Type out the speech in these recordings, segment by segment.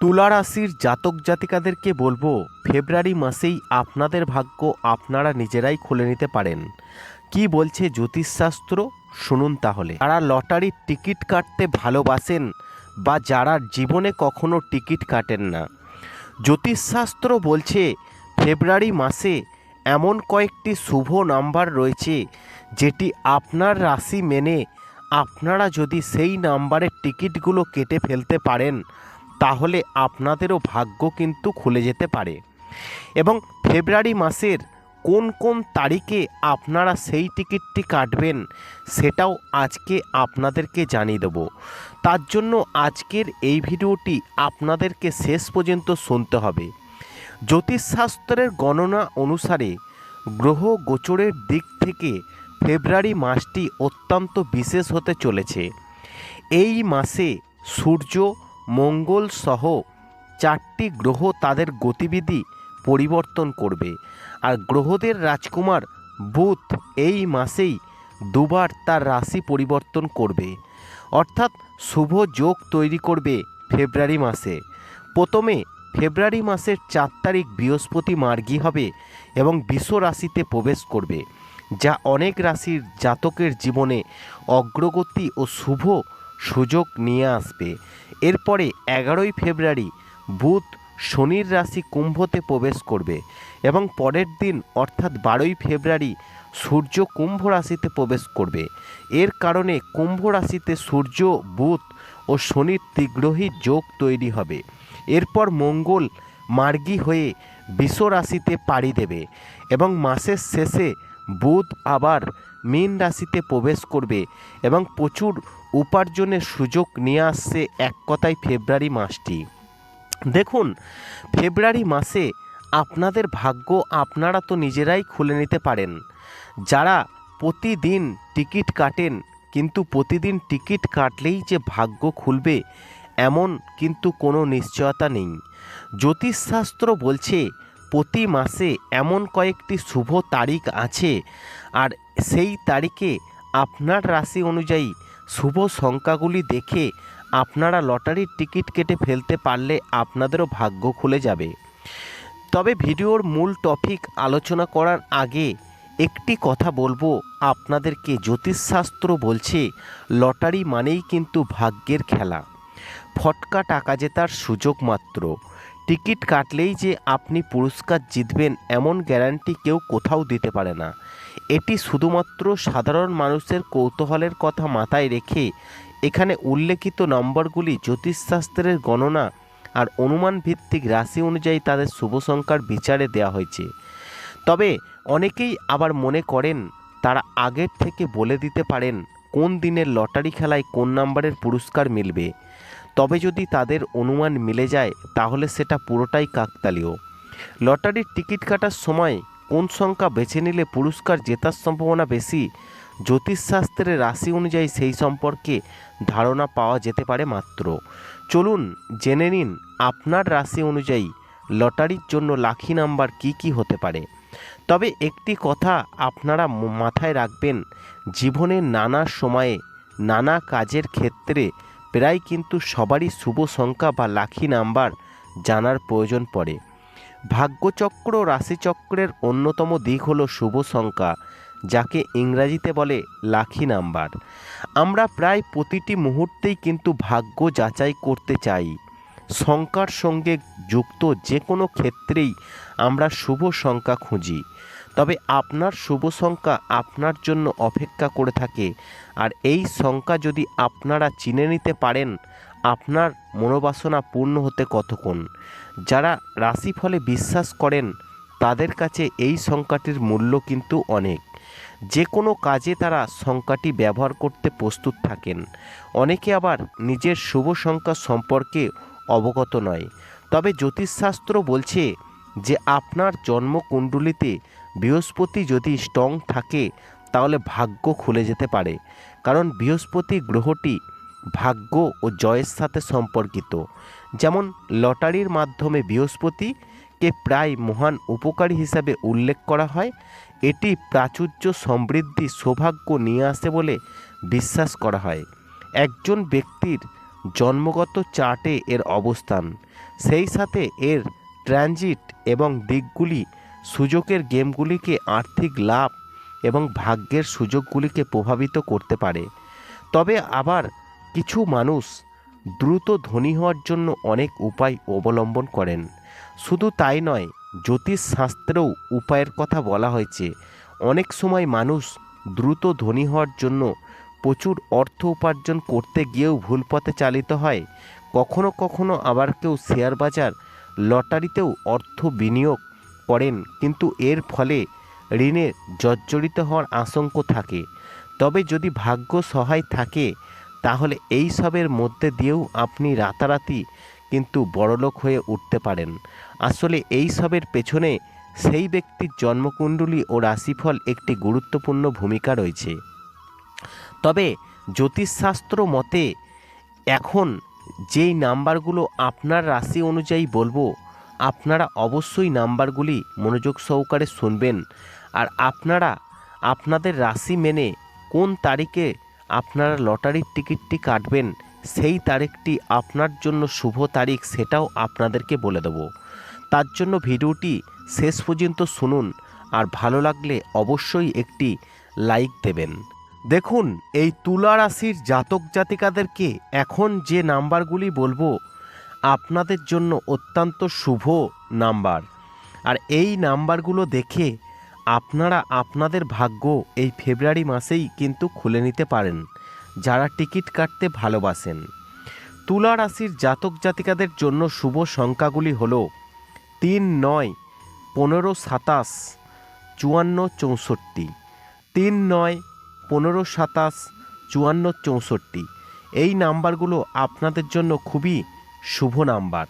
তুলা রাশির জাতক জাতিকাদেরকে বলব, ফেব্রুয়ারি মাসেই আপনাদের ভাগ্য আপনারা নিজেরাই খুলে নিতে পারেন। কি বলছে জ্যোতিষশাস্ত্র? শুনুন তাহলে। যারা লটারির টিকিট কাটতে ভালোবাসেন বা যারা জীবনে কখনো টিকিট কাটেন না, জ্যোতিষশাস্ত্র বলছে ফেব্রুয়ারি মাসে এমন কয়েকটি শুভ নাম্বার রয়েছে যেটি আপনার রাশি মেনে আপনারা যদি সেই নাম্বারের টিকিটগুলো কেটে ফেলতে পারেন তাহলে আপনাদেরও ভাগ্য কিন্তু খুলে যেতে পারে। এবং ফেব্রুয়ারি মাসের কোন কোন তারিখে আপনারা সেই টিকিটটি কাটবেন সেটাও আজকে আপনাদেরকে জানিয়ে দেবো। তার জন্য আজকের এই ভিডিওটি আপনাদেরকে শেষ পর্যন্ত শুনতে হবে। জ্যোতিষশাস্ত্রের গণনা অনুসারে গ্রহ গোচরের দিক থেকে ফেব্রুয়ারি মাসটি অত্যন্ত বিশেষ হতে চলেছে। এই মাসে সূর্য মঙ্গল সহ চারটি গ্রহ তাদের গতিবিধি পরিবর্তন করবে। আর গ্রহদের রাজকুমার বুধ এই মাসেই দুবার তার রাশি পরিবর্তন করবে। অর্থাৎ শুভ যোগ তৈরি করবে ফেব্রুয়ারি মাসে। প্রথমে ফেব্রুয়ারি মাসের চার তারিখ বৃহস্পতি মার্গী হবে এবং বিশ্ব রাশিতে প্রবেশ করবে, যা অনেক রাশির জাতকের জীবনে অগ্রগতি ও শুভ সুযোগ নিয়ে আসবে। এরপরে এগারোই ফেব্রুয়ারি বুধ শনির রাশি কুম্ভতে প্রবেশ করবে এবং পরের দিন অর্থাৎ বারোই ফেব্রুয়ারি সূর্য কুম্ভ রাশিতে প্রবেশ করবে। এর কারণে কুম্ভ রাশিতে সূর্য, বুধ ও শনির তীগ্রহী যোগ তৈরি হবে। এরপর মঙ্গল মার্গী হয়ে বিশ্ব রাশিতে পাড়ি দেবে এবং মাসের শেষে বুধ আবার মীন রাশিতে প্রবেশ করবে এবং প্রচুর উপার্জনের সুযোগ নিয়ে আসছে এক কথায় ফেব্রুয়ারি মাসটি। দেখুন, ফেব্রুয়ারি মাসে আপনাদের ভাগ্য আপনারা তো নিজেরাই খুলে নিতে পারেন। যারা প্রতিদিন টিকিট কাটেন, কিন্তু প্রতিদিন টিকিট কাটলেই যে ভাগ্য খুলবে, এমন কিন্তু কোনো নিশ্চয়তা নেই। জ্যোতিষশাস্ত্র বলছে, প্রতি মাসে এমন কয়েকটি শুভ তারিখ আছে, আর সেই তারিখে আপনার রাশি অনুযায়ী শুভ সংখ্যাগুলি দেখে আপনারা লটারির টিকিট কেটে ফেলতে পারলে আপনাদেরও ভাগ্য খুলে যাবে। তবে ভিডিওর মূল টপিক আলোচনা করার আগে একটি কথা বলব, আপনাদেরকে জ্যোতিষশাস্ত্র বলছে, লটারি মানেই কিন্তু ভাগ্যের খেলা। ফটকা টাকা জেতার সুযোগ মাত্র। টিকিট কাটলেই যে আপনি পুরস্কার জিতবেন এমন গ্যারান্টি কেউ কোথাও দিতে পারে না। এটি শুধুমাত্র সাধারণ মানুষের কৌতূহলের কথা মাথায় রেখে এখানে উল্লেখিত নম্বরগুলি জ্যোতিষশাস্ত্রের গণনা আর অনুমান ভিত্তিক রাশি অনুযায়ী তাদের শুভ সংখ্যার বিচারে দেওয়া হয়েছে। তবে অনেকেই আবার মনে করেন, তারা আগের থেকে বলে দিতে পারেন কোন দিনের লটারি খেলায় কোন নাম্বারের পুরস্কার মিলবে। তবে যদি তাদের অনুমান মিলে যায়, তাহলে সেটা পুরোটাই কাকতালীয়। লটারির টিকিট কাটার সময় কোন সংখ্যা বেছে নিলে পুরস্কার জেতার সম্ভাবনা বেশি, জ্যোতিষশাস্ত্রের রাশি অনুযায়ী সেই সম্পর্কে ধারণা পাওয়া যেতে পারে মাত্র। চলুন জেনে নিন আপনার রাশি অনুযায়ী লটারির জন্য লাখি নাম্বার কি কি হতে পারে। তবে একটি কথা আপনারা মাথায় রাখবেন জীবনের নানা সময়ে নানা কাজের ক্ষেত্রে প্রায় কিন্তু সবারই শুভ সংখ্যা বা লাখি নাম্বার জানার প্রয়োজন পড়ে। ভাগ্যচক্র রাশিচক্রের অন্যতম দিক হলো শুভ সংখ্যা, যাকে ইংরাজিতে বলে লাখি নাম্বার। আমরা প্রায় প্রতিটি মুহূর্তেই কিন্তু ভাগ্য যাচাই করতে চাই। সংখ্যার সঙ্গে যুক্ত যে কোনো ক্ষেত্রেই আমরা শুভ সংখ্যা খুঁজি। তবে আপনার শুভ সংখ্যা আপনার জন্য অপেক্ষা করে থাকে। আর এই সংখ্যা যদি আপনারা চিনে নিতে পারেন, আপনার মনোবাসনা পূর্ণ হতে কতক্ষণ? যারা রাশিফলে বিশ্বাস করেন, তাদের কাছে এই সংখ্যাটির মূল্য কিন্তু অনেক। যে কোনো কাজে তারা সংখ্যাটি ব্যবহার করতে প্রস্তুত থাকেন। অনেকে আবার নিজের শুভ সংখ্যা সম্পর্কে অবগত নয়। তবে জ্যোতিষশাস্ত্র বলছে যে, আপনার জন্মকুণ্ডলিতে বৃহস্পতি যদি স্ট্রং থাকে, তাহলে ভাগ্য খুলে যেতে পারে। কারণ বৃহস্পতি গ্রহটি ভাগ্য ও জয়ের সাথে সম্পর্কিত। যেমন, লটারির মাধ্যমে বৃহস্পতিকে প্রায় মহান উপকারী হিসাবে উল্লেখ করা হয়, এটি প্রাচুর্য সমৃদ্ধি সৌভাগ্য নিয়ে আসে বলে বিশ্বাস করা হয়। একজন ব্যক্তির জন্মগত চার্টে এর অবস্থান, সেই সাথে এর ট্রানজিট এবং দিকগুলি সুযোগের গেমগুলিকে আর্থিক লাভ এবং ভাগ্যের সুযোগগুলিকে প্রভাবিত করতে পারে। তবে আবার কিছু মানুষ দ্রুত ধনী হওয়ার জন্য অনেক উপায় অবলম্বন করেন। শুধু তাই নয় জ্যোতিষ শাস্ত্রেও উপায়ের কথা বলা হয়েছে। অনেক সময় মানুষ দ্রুত ধনী হওয়ার জন্য প্রচুর অর্থ উপার্জন করতে গিয়েও ভুল পথে চালিত হয়। কখনো কখনো আবার কেউ শেয়ার বাজার, লটারিতেও অর্থ বিনিয়োগ করেন কিন্তু এর ফলে ঋণে জর্জরিত হওয়ার আশঙ্ক থাকে। তবে যদি ভাগ্য সহায় থাকে, তাহলে এই সবের মধ্যে দিয়েও আপনি রাতারাতি কিন্তু বড়লোক হয়ে উঠতে পারেন। আসলে এই সবের পেছনে সেই ব্যক্তির জন্মকুণ্ডলী ও রাশিফল একটি গুরুত্বপূর্ণ ভূমিকা রয়েছে। তবে জ্যোতিষশাস্ত্র মতে এখন যেই নাম্বারগুলো আপনার রাশি অনুযায়ী বলব আপনারা অবশ্যই নাম্বারগুলি মনোযোগ সহকারে শুনবেন। আর আপনারা আপনাদের রাশি মেনে কোন তারিখে আপনারা লটারির টিকিটটি কাটবেন, সেই তারিখটি আপনার জন্য শুভ তারিখ সেটাও আপনাদেরকে বলে দেবো। তার জন্য ভিডিওটি শেষ পর্যন্ত শুনুন, আর ভালো লাগলে অবশ্যই একটি লাইক দেবেন। দেখুন, এই তুলা রাশির জাতক জাতিকাদেরকে এখন যে নাম্বারগুলি বলব আপনাদের জন্য অত্যন্ত শুভ নাম্বার। আর এই নাম্বারগুলো দেখে আপনারা আপনাদের ভাগ্য এই ফেব্রুয়ারি মাসেই কিন্তু খুলে নিতে পারেন, যারা টিকিট কাটতে ভালোবাসেন। তুলা রাশির জাতক জাতিকাদের জন্য শুভ সংখ্যাগুলি হল তিন নয় পনেরো সাতাশ চুয়ান্ন চৌষট্টি, তিন নয় পনেরো সাতাশ চুয়ান্ন চৌষট্টি। এই নাম্বারগুলো আপনাদের জন্য খুবই শুভ নাম্বার।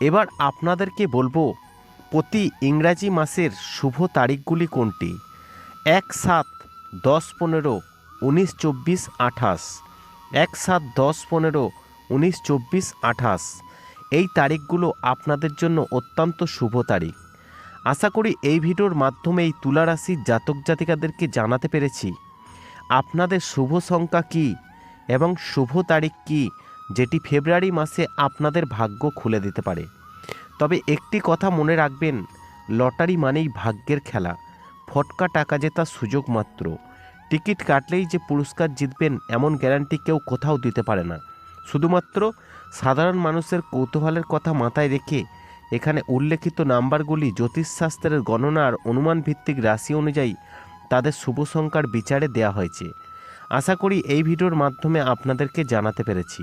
এবার আপনাদেরকে বলব, প্রতি ইংরাজি মাসের শুভ তারিখগুলি কোনটি? এক সাত দশ পনেরো উনিশ চব্বিশ আঠাশ। এক সাত দশ পনেরো উনিশ চব্বিশ আঠাশ। এই তারিখগুলো আপনাদের জন্য অত্যন্ত শুভ তারিখ। আশা করি এই ভিডিওর মাধ্যমে এই তুলা রাশির জাতক জাতিকাদেরকে জানাতে পেরেছি। আপনাদের শুভ সংখ্যা কী এবং শুভ তারিখ কী যেটি ফেব্রুয়ারি মাসে আপনাদের ভাগ্য খুলে দিতে পারে। তবে একটি কথা মনে রাখবেন, লটারি মানেই ভাগ্যের খেলা। ফটকা টাকা জেতার সুযোগ মাত্র। টিকিট কাটলেই যে পুরস্কার জিতবেন এমন গ্যারান্টি কেউ কোথাও দিতে পারে না। শুধুমাত্র সাধারণ মানুষের কৌতূহলের কথা মাথায় রেখে এখানে উল্লেখিত নাম্বারগুলি জ্যোতিষশাস্ত্রের গণনা আর অনুমান ভিত্তিক রাশি অনুযায়ী তাদের শুভ সংখ্যার বিচারে দেওয়া হয়েছে। আশা করি এই ভিডিওর মাধ্যমে আপনাদেরকে জানাতে পেরেছি।